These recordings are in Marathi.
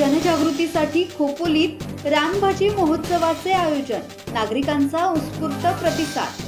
जनजागृतीसाठी खोपोलीत रानभाजी महोत्सवाचे आयोजन. नागरिकांचा उत्स्फूर्त प्रतिसाद.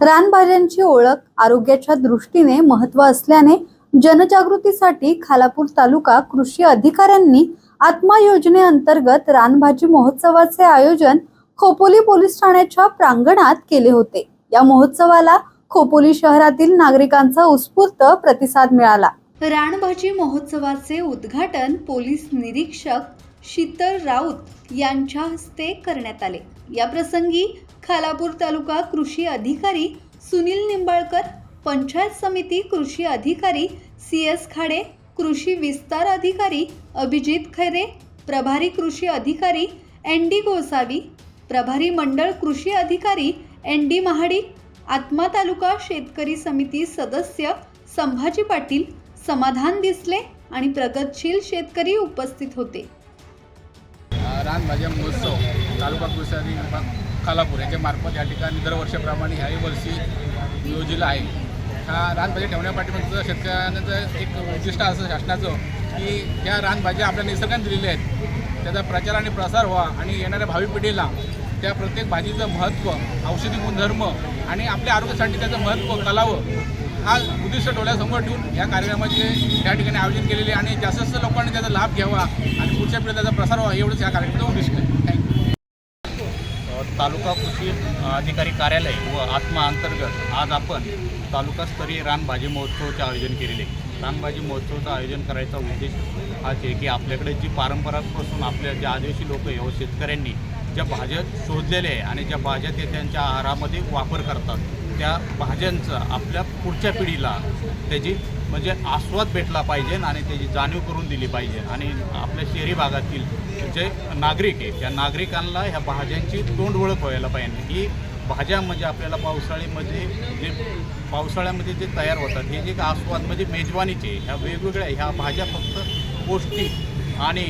रानभाज्यांची ओळख आरोग्याच्या दृष्टीने महत्त्व असल्याने जनजागृतीसाठी खालापूर तालुका कृषी अधिकाऱ्यांनी आत्मा योजनेअंतर्गत रानभाजी महोत्सवाचे आयोजन खोपोली पोलीस ठाण्याच्या प्रांगणात केले होते. या महोत्सवाला खोपोली शहरातील नागरिकांचा उत्स्फूर्त प्रतिसाद मिळाला. रानभाजी महोत्सवाचे उद्घाटन पोलीस निरीक्षक शीतल राऊत यांच्या हस्ते करण्यात आले. या प्रसंगी खालापूर तालुका कृषी अधिकारी सुनील निंबाळकर पंचायत समिती कृषी अधिकारी सी एस खाडे कृषी विस्तार अधिकारी अभिजित खैरे प्रभारी कृषी अधिकारी एन डी गोसावी प्रभारी मंडळ कृषी अधिकारी एन डी महाडिक आत्मा तालुका शेतकरी समिती सदस्य संभाजी पाटील समाधान दिसले आणि प्रगतशील शेतकरी उपस्थित होते. रानभाज्या महोत्सव तालुका कृषी खालापूर याच्या मार्फत या ठिकाणी दरवर्षाप्रमाणे ह्याही वर्षी योजिला आहे. हा रानभाज्या ठेवण्यापाठीमागचं शेतकऱ्यांचं एक उद्दिष्ट असं शासनाचं की ह्या रानभाज्या आपल्या निसर्गाने दिलेल्या आहेत. त्याचा प्रचार आणि प्रसार व्हा आणि येणाऱ्या भावी पिढीला त्या प्रत्येक भाजीचं महत्त्व औषधी गुणधर्म आणि आपल्या आरोग्यासाठी त्याचं महत्त्व कळावं हा उद्दिष्ट डोळ्यासमोर ठेवून या कार्यक्रमाचे त्या ठिकाणी आयोजन केलेले आहे आणि जास्त जास्त लोकांनी त्याचा लाभ घ्यावा आणि पुढच्या पिढी त्याचा प्रसार व्हावा एवढंच या कार्यक्रमाचं उद्दिष्ट आहे थँक्यू तालुका कृषी अधिकारी कार्यालय व आत्मा अंतर्गत आज आपण तालुकास्तरीय रानभाजी महोत्सवाचे आयोजन केलेले आहे. रानभाजी महोत्सवाचं आयोजन करायचा उद्देश हाच आहे की आपल्याकडे जी पारंपरापासून आपल्या ज्या आदिवासी लोक आहे व शेतकऱ्यांनी ज्या भाज्या शोधलेल्या आहे आणि ज्या भाज्या ते त्यांच्या आहारामध्ये वापर करतात त्या भाज्यांचा आपल्या पुढच्या पिढीला त्याची म्हणजे आस्वाद भेटला पाहिजे आणि त्याची जाणीव करून दिली पाहिजे. आणि आपल्या शहरी भागातील जे नागरिक आहे त्या नागरिकांना ह्या भाज्यांची तोंड ओळख व्हायला पाहिजे. ही भाज्या म्हणजे आपल्याला पावसाळ्यामध्ये जे पावसाळ्यामध्ये जे तयार होतात हे जे आस्वाद म्हणजे मेजवानीचे ह्या वेगवेगळ्या ह्या भाज्या फक्त पौष्टिक आणि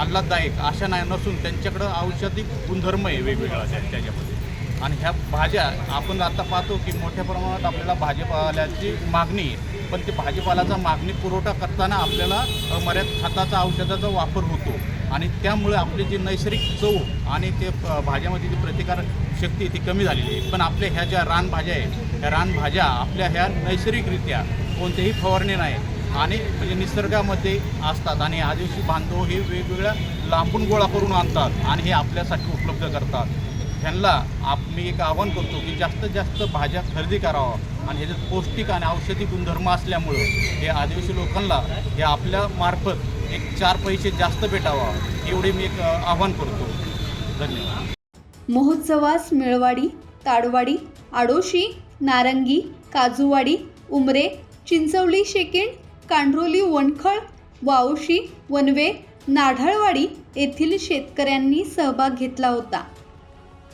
आल्हाददायक अशा नाही नसून त्यांच्याकडं औषधी गुणधर्म आहे वेगवेगळा त्याच्यामध्ये. आणि ह्या भाज्या आपण आता पाहतो की मोठ्या प्रमाणात आपल्याला भाजीपाल्याची मागणी आहे. पण ते भाजीपाल्याचा मागणी पुरवठा करताना आपल्याला मर्याद खताचा औषधाचा वापर होतो. आणि त्यामुळे आपली जी नैसर्गिक चव आणि ते भाज्यामध्ये जी प्रतिकार शक्ती ती कमी झालेली आहे. पण आपल्या ह्या ज्या रानभाज्या आहे ह्या रानभाज्या आपल्या ह्या नैसर्गिकरित्या कोणतेही फवारणी नाही. आणि म्हणजे निसर्गामध्ये असतात आणि आदिवासी बांधव हे वेगवेगळ्या लांबून गोळा करून आणतात आणि हे आपल्यासाठी उपलब्ध करतात. ह्यांना आप मी एक आवाहन करतो की जास्तीत जास्त भाज्या खरेदी करावा. आणि ह्याच्यात पौष्टिक आणि औषधी गुणधर्म असल्यामुळं हे आदिवासी लोकांना हे आपल्या मार्फत एक चार पैसे जास्त भेटावा एवढे मी एक आवाहन करतो. धन्यवाद. महोत्सवास मिळवाडी ताडवाडी आडोशी नारंगी काजूवाडी उमरे चिंचवली शेकिंड कांढरोली वणखळ वावशी वनवे नाढळवाडी येथील शेतकऱ्यांनी सहभाग घेतला होता.